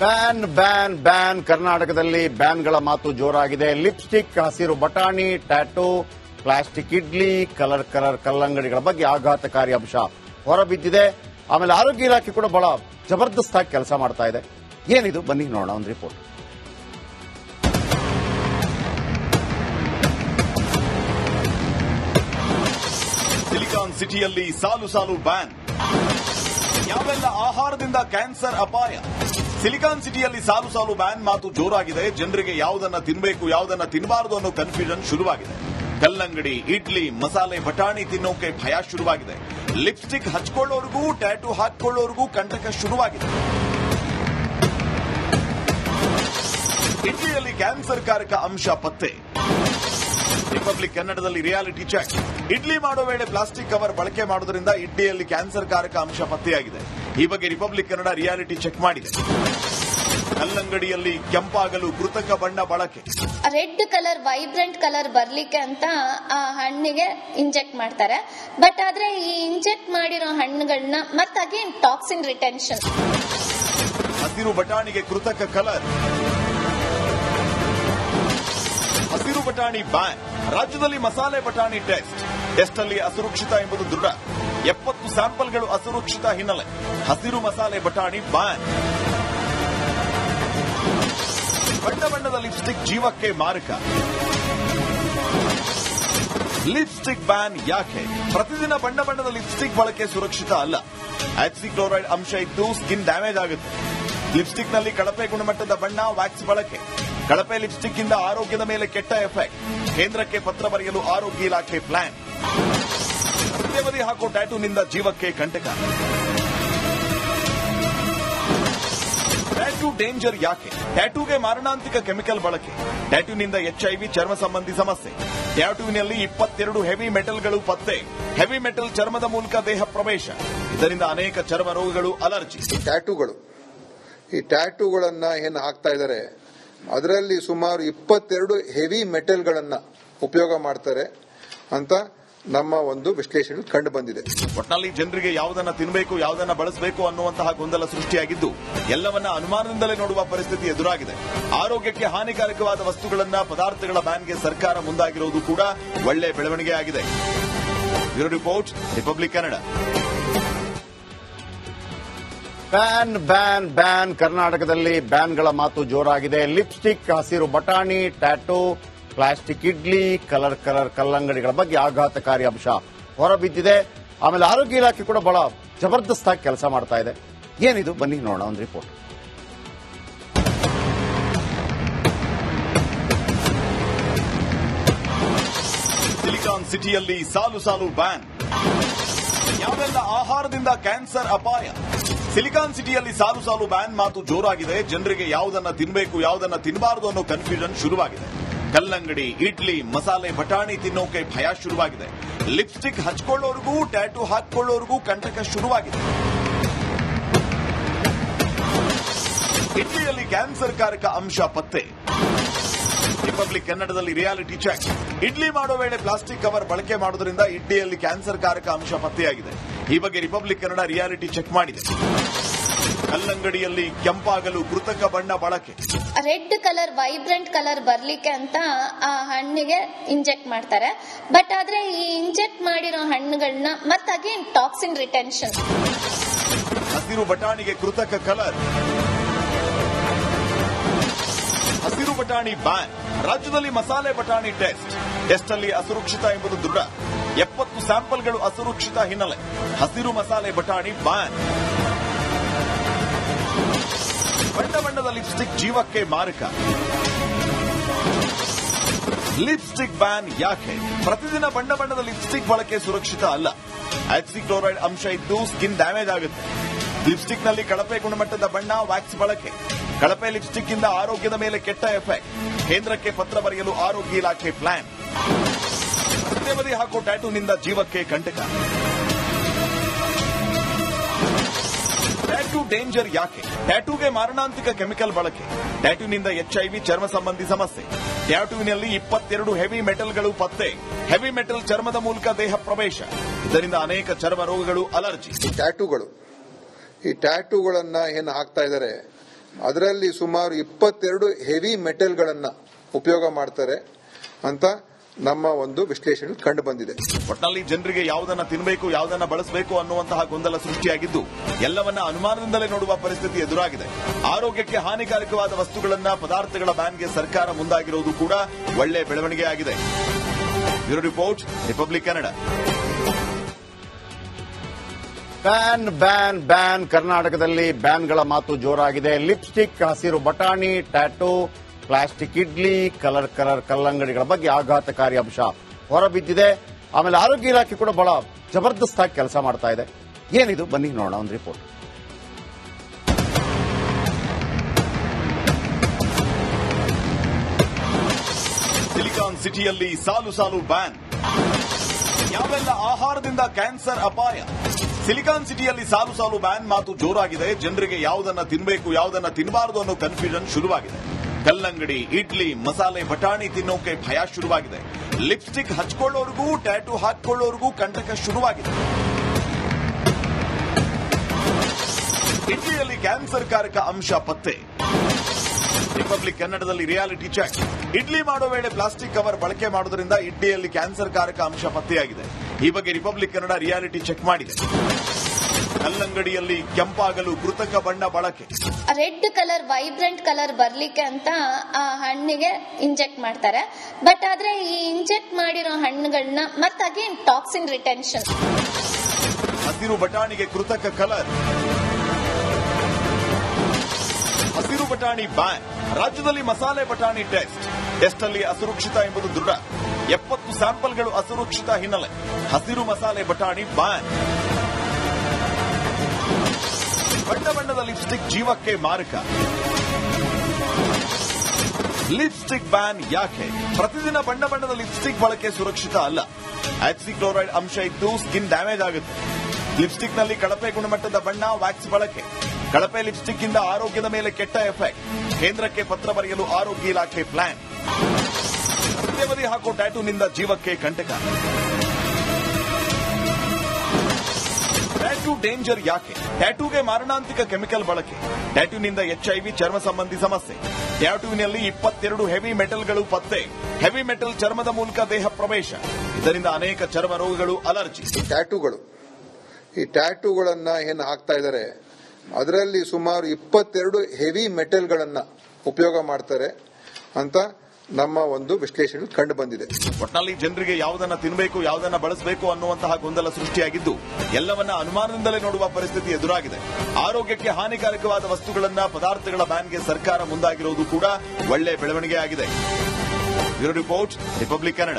Ban ban ban. ಕರ್ನಾಟಕದಲ್ಲಿ ಬ್ಯಾನ್ಗಳ ಮಾತು ಜೋರಾಗಿದೆ. ಲಿಪ್ಸ್ಟಿಕ್, ಹಸಿರು ಬಟಾಣಿ, tattoo, plastic idli, colour colour ಕಲ್ಲಂಗಡಿಗಳ ಬಗ್ಗೆ ಆಘಾತಕಾರಿ ಅಂಶ ಹೊರಬಿದ್ದಿದೆ. ಆಮೇಲೆ ಆರೋಗ್ಯ ಇಲಾಖೆ ಕೂಡ ಬಹಳ ಜಬರ್ದಸ್ತಾಗಿ ಕೆಲಸ ಮಾಡ್ತಾ ಇದೆ. ಏನಿದು? ಬನ್ನಿ ನೋಡೋಣ ಒಂದು ರಿಪೋರ್ಟ್. ಸಿಲಿಕಾನ್ ಸಿಟಿಯಲ್ಲಿ ಸಾಲು ಸಾಲು ಬ್ಯಾನ್. ಯಾವೆಲ್ಲ ಆಹಾರದಿಂದ ಕ್ಯಾನ್ಸರ್ ಅಪಾಯ? ಸಿಲಿಕಾನ್ ಸಿಟಿಯಲ್ಲಿ ಸಾಲು ಸಾಲು ಬ್ಯಾನ್ ಮಾತು ಜೋರಾಗಿದೆ. ಜನರಿಗೆ ಯಾವುದನ್ನ ತಿನ್ನಬೇಕು ಯಾವುದನ್ನ ತಿನ್ನಬಾರದು ಅನ್ನೋ ಕನ್ಫ್ಯೂಷನ್ ಶುರುವಾಗಿದೆ. ಕಲ್ಲಂಗಡಿ, ಇಡ್ಲಿ, ಮಸಾಲೆ, ಬಟಾಣಿ ತಿನ್ನೋಕೆ ಭಯ ಶುರುವಾಗಿದೆ. ಲಿಪ್ಸ್ಟಿಕ್ ಹಚ್ಕೊಳ್ಳೋರ್ಗೂ, ಟ್ಯಾಟೂ ಹಾಕೊಳ್ಳೋರ್ಗೂ ಕಂಟಕ ಶುರುವಾಗಿದೆ. ಇಡ್ಲಿಯಲ್ಲಿ ಕ್ಯಾನ್ಸರ್ ಕಾರಕ ಅಂಶ ಪತ್ತೆ. ರಿಪಬ್ಲಿಕ್ ಕನ್ನಡದಲ್ಲಿ ರಿಯಾಲಿಟಿ ಚೆಕ್. ಇಡ್ಲಿ ಮಾಡೋ ವೇಳೆ ಪ್ಲಾಸ್ಟಿಕ್ ಕವರ್ ಬಳಕೆ ಮಾಡೋದ್ರಿಂದ ಇಡ್ಲಿಯಲ್ಲಿ ಕ್ಯಾನ್ಸರ್ ಕಾರಕ ಅಂಶ ಪತ್ತೆಯಾಗಿದೆ. ಈ ಬಗ್ಗೆ ರಿಪಬ್ಲಿಕ್ ಕನ್ನಡ ರಿಯಾಲಿಟಿ ಚೆಕ್ ಮಾಡಿದೆ. ಕಲ್ಲಂಗಡಿಯಲ್ಲಿ ಕೆಂಪಾಗಲು ಕೃತಕ ಬಣ್ಣ ಬಳಕೆ. ರೆಡ್ ಕಲರ್ ವೈಬ್ರೆಂಟ್ ಕಲರ್ ಬರ್ಲಿಕ್ಕೆ ಅಂತ ಆ ಹಣ್ಣಿಗೆ ಇಂಜೆಕ್ಟ್ ಮಾಡ್ತಾರೆ. ಬಟ್ ಆದ್ರೆ ಈ ಇಂಜೆಕ್ಟ್ ಮಾಡಿರೋ ಹಣ್ಣುಗಳನ್ನ ಮತ್ತೆ ಅಗೇನ್ ಟಾಕ್ಸಿನ್ ರಿಟೆನ್ಷನ್ ಹಸಿರು ಬಟಾಣಿಗೆ ಕೃತಕ ಕಲರ್. ಹಸಿರು ಬಟಾಣಿ ಬ್ಯಾನ್. ರಾಜ್ಯದಲ್ಲಿ ಮಸಾಲೆ ಬಟಾಣಿ ಟೆಸ್ಟ್. ಟೆಸ್ಟ್ ಅಲ್ಲಿ ಅಸುರಕ್ಷಿತ ಎಂಬುದು ದೃಢ. ಎಪ್ಪತ್ತು ಸ್ಯಾಂಪಲ್ಗಳು ಅಸುರಕ್ಷಿತ ಹಿನ್ನೆಲೆ. ಹಸಿರು ಮಸಾಲೆ ಬಟಾಣಿ ಬ್ಯಾನ್. ಲಿಪ್ಸ್ಟಿಕ್ ಜೀವಕ್ಕೆ ಮಾರಕ. ಲಿಪ್ಸ್ಟಿಕ್ ಬ್ಯಾನ್ ಯಾಕೆ? ಪ್ರತಿದಿನ ಬಣ್ಣ ಬಣ್ಣದ ಲಿಪ್ಸ್ಟಿಕ್ ಬಳಕೆ ಸುರಕ್ಷಿತ ಅಲ್ಲ. ಕ್ಲೋರೈಡ್ ಅಂಶ ಇದ್ದು ಸ್ಕಿನ್ ಡ್ಯಾಮೇಜ್ ಆಗುತ್ತೆ. ಲಿಪ್ಸ್ಟಿಕ್ನಲ್ಲಿ ಕಳಪೆ ಗುಣಮಟ್ಟದ ಬಣ್ಣ, ವ್ಯಾಕ್ಸ್ ಬಳಕೆ. ಕಳಪೆ ಲಿಪ್ಸ್ಟಿಕ್ ಇಂದ ಆರೋಗ್ಯದ ಮೇಲೆ ಕೆಟ್ಟ ಎಫೆಕ್ಟ್. ಕೇಂದ್ರಕ್ಕೆ ಪತ್ರ ಬರೆಯಲು ಆರೋಗ್ಯ ಇಲಾಖೆ ಪ್ಲಾನ್. ಹಾಕೋ ಟ್ಯಾಟೂನಿಂದ ಜೀವಕ್ಕೆ ಕಂಟಕ. ಟ್ಯಾಟೂ ಡೇಂಜರ್ ಯಾಕೆ? ಟ್ಯಾಟೂಗೆ ಮಾರಣಾಂತಿಕ ಕೆಮಿಕಲ್ ಬಳಕೆ. ಟ್ಯಾಟೂನಿಂದ ಎಚ್ಐವಿ ಚರ್ಮ ಸಂಬಂಧಿ ಸಮಸ್ಯೆ. ಟ್ಯಾಟೂವಿನಲ್ಲಿ ಇಪ್ಪತ್ತೆರಡು ಹೆವಿ ಮೆಟಲ್ಗಳು ಪತ್ತೆ. ಹೆವಿ ಮೆಟಲ್ ಚರ್ಮದ ಮೂಲಕ ದೇಹ ಪ್ರವೇಶ. ಇದರಿಂದ ಅನೇಕ ಚರ್ಮ ರೋಗಗಳು ಅಲರ್ಜಿ. ಟ್ಯಾಟೂಗಳು ಈ ಟ್ಯಾಟೂಗಳನ್ನ ಏನು ಹಾಕ್ತಾ ಇದ್ದಾರೆ ಅದರಲ್ಲಿ ಸುಮಾರು ಇಪ್ಪತ್ತೆರಡು ಹೆವಿ ಮೆಟಲ್ಗಳನ್ನ ಉಪಯೋಗ ಮಾಡ್ತಾರೆ. ಅಂತ ನಮ್ಮ ಒಂದು ವಿಶ್ಲೇಷಣೆ ಕಂಡು ಬಂದಿದೆ. ಒಟ್ನಲ್ಲಿ ಜನರಿಗೆ ಯಾವುದನ್ನ ತಿನ್ನಬೇಕು ಯಾವುದನ್ನ ಬಳಸಬೇಕು ಅನ್ನುವಂತಹ ಗೊಂದಲ ಸೃಷ್ಟಿಯಾಗಿದ್ದು ಎಲ್ಲವನ್ನ ಅನುಮಾನದಿಂದಲೇ ನೋಡುವ ಪರಿಸ್ಥಿತಿ ಎದುರಾಗಿದೆ. ಆರೋಗ್ಯಕ್ಕೆ ಹಾನಿಕಾರಕವಾದ ವಸ್ತುಗಳನ್ನ ಪದಾರ್ಥಗಳ ಬ್ಯಾನ್ಗೆ ಸರ್ಕಾರ ಮುಂದಾಗಿರುವುದು ಕೂಡ ಒಳ್ಳೆ ಬೆಳವಣಿಗೆ ಆಗಿದೆ. Bureau report republic Kannada. Ban ban ban. ಕರ್ನಾಟಕದಲ್ಲಿ ಬ್ಯಾನ್ಗಳ ಮಾತು ಜೋರಾಗಿದೆ. ಲಿಪ್ಸ್ಟಿಕ್ ಹಸಿರು ಬಟಾಣಿ tattoo plastic idli, colour colour ಕಲ್ಲಂಗಡಿಗಳ ಬಗ್ಗೆ ಆಘಾತಕಾರಿ ಅಂಶ ಹೊರಬಿದ್ದಿದೆ. ಆಮೇಲೆ ಆರೋಗ್ಯ ಇಲಾಖೆ ಕೂಡ ಬಹಳ ಜಬರ್ದಸ್ತಾಗಿ ಕೆಲಸ ಮಾಡ್ತಾ ಇದೆ. ಏನಿದು? ಬನ್ನಿ ನೋಡೋಣ ಒಂದು ರಿಪೋರ್ಟ್ ಸಿಲಿಕಾನ್ ಸಿಟಿಯಲ್ಲಿ ಸಾಲು ಸಾಲು ಬ್ಯಾನ್. ಯಾವೆಲ್ಲ ಆಹಾರದಿಂದ ಕ್ಯಾನ್ಸರ್ ಅಪಾಯ? ಸಿಲಿಕಾನ್ ಸಿಟಿಯಲ್ಲಿ ಸಾಲು ಸಾಲು ಬ್ಯಾನ್ ಮಾತು ಜೋರಾಗಿದೆ. ಜನರಿಗೆ ಯಾವುದನ್ನ ತಿನ್ನಬೇಕು ಯಾವುದನ್ನ ತಿನ್ನಬಾರದು ಅನ್ನೋ ಕನ್ಫ್ಯೂಷನ್ ಶುರುವಾಗಿದೆ. ಕಲ್ಲಂಗಡಿ ಇಡ್ಲಿ, ಮಸಾಲೆ, ಬಟಾಣಿ ತಿನ್ನೋಕೆ ಭಯ ಶುರುವಾಗಿದೆ. ಲಿಪ್ಸ್ಟಿಕ್ ಹಚ್ಕೊಳ್ಳೋರ್ಗೂ, ಟ್ಯಾಟೂ ಹಾಕೊಳ್ಳೋರ್ಗೂ ಕಂಟಕ ಶುರುವಾಗಿದೆ. ಇಡ್ಲಿಯಲ್ಲಿ ಕ್ಯಾನ್ಸರ್ ಕಾರಕ ಅಂಶ ಪತ್ತೆ. ರಿಪಬ್ಲಿಕ್ ಕನ್ನಡದಲ್ಲಿ ರಿಯಾಲಿಟಿ ಚೆಕ್. ಇಡ್ಲಿ ಮಾಡೋ ವೇಳೆ ಪ್ಲಾಸ್ಟಿಕ್ ಕವರ್ ಬಳಕೆ ಮಾಡೋದ್ರಿಂದ ಇಡ್ಲಿಯಲ್ಲಿ ಕ್ಯಾನ್ಸರ್ ಕಾರಕ ಅಂಶ ಪತ್ತೆಯಾಗಿದೆ. ಈ ಬಗ್ಗೆ ರಿಪಬ್ಲಿಕ್ ಕನ್ನಡ ರಿಯಾಲಿಟಿ ಚೆಕ್ ಮಾಡಿದೆ. ಕಲ್ಲಂಗಡಿಯಲ್ಲಿ ಕೆಂಪಾಗಲು ಕೃತಕ ಬಣ್ಣ ಬಳಕೆ. ರೆಡ್ ಕಲರ್ ವೈಬ್ರೆಂಟ್ ಕಲರ್ ಬರ್ಲಿಕ್ಕೆ ಅಂತ ಆ ಹಣ್ಣಿಗೆ ಇಂಜೆಕ್ಟ್ ಮಾಡ್ತಾರೆ. ಬಟ್ ಆದ್ರೆ ಈ ಇಂಜೆಕ್ಟ್ ಮಾಡಿರೋ ಹಣ್ಣುಗಳನ್ನ ಮತ್ತೆ ಅಗೇನ್ ಟಾಕ್ಸಿನ್ ರಿಟೆನ್ಷನ್ ಹಸಿರು ಬಟಾಣಿಗೆ ಕೃತಕ ಕಲರ್ ಹಸಿರು ಬಟಾಣಿ ಬ್ಯಾನ್. ರಾಜ್ಯದಲ್ಲಿ ಮಸಾಲೆ ಬಟಾಣಿ ಟೆಸ್ಟ್. ಟೆಸ್ಟ್ ಅಲ್ಲಿ ಅಸುರಕ್ಷಿತ ಎಂಬುದು ದೃಢ ಎಪ್ಪತ್ತು ಸ್ಯಾಂಪಲ್ಗಳು ಅಸುರಕ್ಷಿತ ಹಿನ್ನೆಲೆ. ಹಸಿರು ಮಸಾಲೆ ಬಟಾಣಿ ಬ್ಯಾನ್. ಬಣ್ಣ ಬಣ್ಣದ ಲಿಪ್ಸ್ಟಿಕ್ ಜೀವಕ್ಕೆ ಮಾರಕ. ಲಿಪ್ಸ್ಟಿಕ್ ಬ್ಯಾನ್ ಯಾಕೆ? ಪ್ರತಿದಿನ ಬಣ್ಣ ಬಣ್ಣದ ಲಿಪ್ಸ್ಟಿಕ್ ಬಳಕೆ ಸುರಕ್ಷಿತ ಅಲ್ಲ. ಕ್ಲೋರೈಡ್ ಅಂಶ ಇದ್ದು ಸ್ಕಿನ್ ಡ್ಯಾಮೇಜ್ ಆಗುತ್ತೆ. ಲಿಪ್ಸ್ಟಿಕ್ನಲ್ಲಿ ಕಳಪೆ ಗುಣಮಟ್ಟದ ಬಣ್ಣ ವ್ಯಾಕ್ಸ್ ಬಳಕೆ. ಕಳಪೆ ಲಿಪ್ಸ್ಟಿಕ್ ಇಂದ ಆರೋಗ್ಯದ ಮೇಲೆ ಕೆಟ್ಟ ಎಫೆಕ್ಟ್. ಕೇಂದ್ರಕ್ಕೆ ಪತ್ರ ಬರೆಯಲು ಆರೋಗ್ಯ ಇಲಾಖೆ ಪ್ಲಾನ್. ಬದಿ ಹಾಕೋ ಟ್ಯಾಟೂನಿಂದ ಜೀವಕ್ಕೆ ಕಂಟಕ. ಟ್ಯಾಟೂ ಡೇಂಜರ್ ಯಾಕೆ? ಟ್ಯಾಟೂಗೆ ಮಾರಣಾಂತಿಕ ಕೆಮಿಕಲ್ ಬಳಕೆ. ಟ್ಯಾಟೂನಿಂದ ಎಚ್ಐವಿ ಚರ್ಮ ಸಂಬಂಧಿ ಸಮಸ್ಯೆ. ಟ್ಯಾಟೂವಿನಲ್ಲಿ ಇಪ್ಪತ್ತೆರಡು ಹೆವಿ ಮೆಟಲ್ಗಳು ಪತ್ತೆ. ಹೆವಿ ಮೆಟಲ್ ಚರ್ಮದ ಮೂಲಕ ದೇಹ ಪ್ರವೇಶ. ಇದರಿಂದ ಅನೇಕ ಚರ್ಮ ರೋಗಗಳು ಅಲರ್ಜಿ ಟ್ಯಾಟೂಗಳು ಈ ಟ್ಯಾಟೂಗಳನ್ನ ಏನು ಹಾಕ್ತಾ ಇದ್ದಾರೆ ಅದರಲ್ಲಿ ಸುಮಾರು ಇಪ್ಪತ್ತೆರಡು ಹೆವಿ ಮೆಟಲ್ಗಳನ್ನ ಉಪಯೋಗ ಮಾಡ್ತಾರೆ. ಅಂತ ನಮ್ಮ ಒಂದು ವಿಶ್ಲೇಷಣೆ ಕಂಡು ಬಂದಿದೆ. ಒಟ್ಟಿನಲ್ಲಿ ಜನರಿಗೆ ಯಾವುದನ್ನ ತಿನ್ನಬೇಕು ಯಾವುದನ್ನ ಬಳಸಬೇಕು ಅನ್ನುವಂತಹ ಗೊಂದಲ ಸೃಷ್ಟಿಯಾಗಿದ್ದು ಎಲ್ಲವನ್ನ ಅನುಮಾನದಿಂದಲೇ ನೋಡುವ ಪರಿಸ್ಥಿತಿ ಎದುರಾಗಿದೆ. ಆರೋಗ್ಯಕ್ಕೆ ಹಾನಿಕಾರಕವಾದ ವಸ್ತುಗಳನ್ನ ಪದಾರ್ಥಗಳ ಬ್ಯಾನ್ಗೆ ಸರ್ಕಾರ ಮುಂದಾಗಿರುವುದು ಕೂಡ ಒಳ್ಳೆ ಬೆಳವಣಿಗೆಯಾಗಿದೆ. Bureau report republic Kannada ban ban ban. ಕರ್ನಾಟಕದಲ್ಲಿ ಬ್ಯಾನ್ಗಳ ಮಾತು ಜೋರಾಗಿದೆ. ಲಿಪ್ಸ್ಟಿಕ್ ಹಸಿರು ಬಟಾಣಿ tattoo plastic idli, colour colour, ಕಲ್ಲಂಗಡಿಗಳ ಬಗ್ಗೆ ಆಘಾತಕಾರಿ ಅಂಶ ಹೊರಬಿದ್ದಿದೆ. ಆಮೇಲೆ ಆರೋಗ್ಯ ಇಲಾಖೆ ಕೂಡ ಬಹಳ ಜಬರ್ದಸ್ತಾಗಿ ಕೆಲಸ ಮಾಡ್ತಾ ಇದೆ. ಏನಿದು? ಬನ್ನಿ ನೋಡೋಣ ಒಂದು ರಿಪೋರ್ಟ್. ಸಿಲಿಕಾನ್ ಸಿಟಿಯಲ್ಲಿ ಸಾಲು ಸಾಲು ಬ್ಯಾನ್. ಯಾವೆಲ್ಲ ಆಹಾರದಿಂದ ಕ್ಯಾನ್ಸರ್ ಅಪಾಯ? ಸಿಲಿಕಾನ್ ಸಿಟಿಯಲ್ಲಿ ಸಾಲು ಸಾಲು ಬ್ಯಾನ್ ಮಾತು ಜೋರಾಗಿದೆ. ಜನರಿಗೆ ಯಾವುದನ್ನ ತಿನ್ನಬೇಕು ಯಾವುದನ್ನ ತಿನ್ನಬಾರದು ಅನ್ನೋ ಕನ್ಫ್ಯೂಷನ್ ಶುರುವಾಗಿದೆ. ಕಲ್ಲಂಗಡಿ ಇಡ್ಲಿ, ಮಸಾಲೆ, ಬಟಾಣಿ ತಿನ್ನೋಕೆ ಭಯ ಶುರುವಾಗಿದೆ. ಲಿಪ್ಸ್ಟಿಕ್ ಹಚ್ಕೊಳ್ಳೋರ್ಗೂ, ಟ್ಯಾಟೂ ಹಾಕೊಳ್ಳೋರ್ಗೂ ಕಂಟಕ ಶುರುವಾಗಿದೆ. ಇಡ್ಲಿಯಲ್ಲಿ ಕ್ಯಾನ್ಸರ್ ಕಾರಕ ಅಂಶ ಪತ್ತೆ. ರಿಪಬ್ಲಿಕ್ ಕನ್ನಡದಲ್ಲಿ ರಿಯಾಲಿಟಿ ಚೆಕ್. ಇಡ್ಲಿ ಮಾಡೋ ವೇಳೆ ಪ್ಲಾಸ್ಟಿಕ್ ಕವರ್ ಬಳಕೆ ಮಾಡೋದ್ರಿಂದ ಇಡ್ಲಿಯಲ್ಲಿ ಕ್ಯಾನ್ಸರ್ ಕಾರಕ ಅಂಶ ಪತ್ತೆಯಾಗಿದೆ. ಈ ಬಗ್ಗೆ ರಿಪಬ್ಲಿಕ್ ಕನ್ನಡ ರಿಯಾಲಿಟಿ ಚೆಕ್ ಮಾಡಿದೆ. ಕಲ್ಲಂಗಡಿಯಲ್ಲಿ ಕೆಂಪಾಗಲು ಕೃತಕ ಬಣ್ಣ ಬಳಕೆ. ರೆಡ್ ಕಲರ್ ವೈಬ್ರೆಂಟ್ ಕಲರ್ ಬರ್ಲಿಕ್ಕೆ ಅಂತ ಆ ಹಣ್ಣಿಗೆ ಇಂಜೆಕ್ಟ್ ಮಾಡ್ತಾರೆ. ಬಟ್ ಆದ್ರೆ ಈ ಇಂಜೆಕ್ಟ್ ಮಾಡಿರೋ ಹಣ್ಣುಗಳನ್ನ ಮತ್ತೆ ಅಗೇನ್ ಟಾಕ್ಸಿನ್ ರಿಟೆನ್ಷನ್ ಹಸಿರು ಬಟಾಣಿಗೆ ಕೃತಕ ಕಲರ್ ಹಸಿರು ಬಟಾಣಿ ಬ್ಯಾನ್ ರಾಜ್ಯದಲ್ಲಿ ಮಸಾಲೆ ಬಟಾಣಿ ಟೆಸ್ಟ್ ಟೆಸ್ಟ್ ಅಲ್ಲಿ ಅಸುರಕ್ಷಿತ ಎಂಬುದು ದೃಢ. ಎಪ್ಪತ್ತು ಸ್ಯಾಂಪಲ್ಗಳು ಅಸುರಕ್ಷಿತ ಹಿನ್ನೆಲೆ. ಹಸಿರು ಮಸಾಲೆ ಬಟಾಣಿ ಬ್ಯಾನ್ ಬಣ್ಣ ಬಣ್ಣದ ಲಿಪ್ಸ್ಟಿಕ್ ಜೀವಕ್ಕೆ ಮಾರಕ. ಲಿಪ್ಸ್ಟಿಕ್ ಬ್ಯಾನ್ ಯಾಕೆ? ಪ್ರತಿದಿನ ಬಣ್ಣ ಬಣ್ಣದ ಲಿಪ್ಸ್ಟಿಕ್ ಬಳಕೆ ಸುರಕ್ಷಿತ ಅಲ್ಲ. ಆಕ್ಸಿ ಕ್ಲೋರೈಡ್ ಅಂಶ ಇದ್ದು ಸ್ಕಿನ್ ಡ್ಯಾಮೇಜ್ ಆಗುತ್ತೆ. ಲಿಪ್ಸ್ಟಿಕ್ನಲ್ಲಿ ಕಳಪೆ ಗುಣಮಟ್ಟದ ಬಣ್ಣ ವ್ಯಾಕ್ಸ್ ಬಳಕೆ. ಕಳಪೆ ಲಿಪ್ಸ್ಟಿಕ್ ಇಂದ ಆರೋಗ್ಯದ ಮೇಲೆ ಕೆಟ್ಟ ಎಫೆಕ್ಟ್. ಕೇಂದ್ರಕ್ಕೆ ಪತ್ರ ಬರೆಯಲು ಆರೋಗ್ಯ ಇಲಾಖೆ ಪ್ಲಾನ್ ಸತ್ಯವದಿ ಹಾಕೋ ಟ್ಯಾಟೂನಿಂದ ಜೀವಕ್ಕೆ ಕಂಟಕ. ಟ್ಯಾಟೂ ಡೇಂಜರ್ ಯಾಕೆ? ಟ್ಯಾಟೂಗೆ ಮಾರಣಾಂತಿಕ ಕೆಮಿಕಲ್ ಬಳಕೆ. ಟ್ಯಾಟೂನಿಂದ ಎಚ್ಐವಿ ಚರ್ಮ ಸಂಬಂಧಿ ಸಮಸ್ಯೆ. ಟ್ಯಾಟೂವಿನಲ್ಲಿ ಇಪ್ಪತ್ತೆರಡು ಹೆವಿ ಮೆಟಲ್ಗಳು ಪತ್ತೆ. ಹೆವಿ ಮೆಟಲ್ ಚರ್ಮದ ಮೂಲಕ ದೇಹ ಪ್ರವೇಶ. ಇದರಿಂದ ಅನೇಕ ಚರ್ಮ ರೋಗಗಳು ಅಲರ್ಜಿ ಟ್ಯಾಟೂಗಳು ಈ ಟ್ಯಾಟೂಗಳನ್ನ ಏನು ಹಾಕ್ತಾ ಇದ್ದಾರೆ ಅದರಲ್ಲಿ ಸುಮಾರು ಇಪ್ಪತ್ತೆರಡು ಹೆವಿ ಮೆಟಲ್ಗಳನ್ನ ಉಪಯೋಗ ಮಾಡ್ತಾರೆ ಅಂತ ನಮ್ಮ ಒಂದು ವಿಶ್ಲೇಷಣೆ ಕಂಡು ಬಂದಿದೆ. ಒಟ್ಟಿನಲ್ಲಿ ಜನರಿಗೆ ಯಾವುದನ್ನ ತಿನ್ನಬೇಕು ಯಾವುದನ್ನ ಬಳಸಬೇಕು ಅನ್ನುವಂತಹ ಗೊಂದಲ ಸೃಷ್ಟಿಯಾಗಿದ್ದು, ಎಲ್ಲವನ್ನ ಅನುಮಾನದಿಂದಲೇ ನೋಡುವ ಪರಿಸ್ಥಿತಿ ಎದುರಾಗಿದೆ. ಆರೋಗ್ಯಕ್ಕೆ ಹಾನಿಕಾರಕವಾದ ವಸ್ತುಗಳನ್ನ, ಪದಾರ್ಥಗಳ ಬ್ಯಾನ್ಗೆ ಸರ್ಕಾರ ಮುಂದಾಗಿರುವುದು ಕೂಡ ಒಳ್ಳೆ ಬೆಳವಣಿಗೆ ಆಗಿದೆ ರಿಪೋರ್ಟ್, ರಿಪಬ್ಲಿಕ್ ಕನ್ನಡ.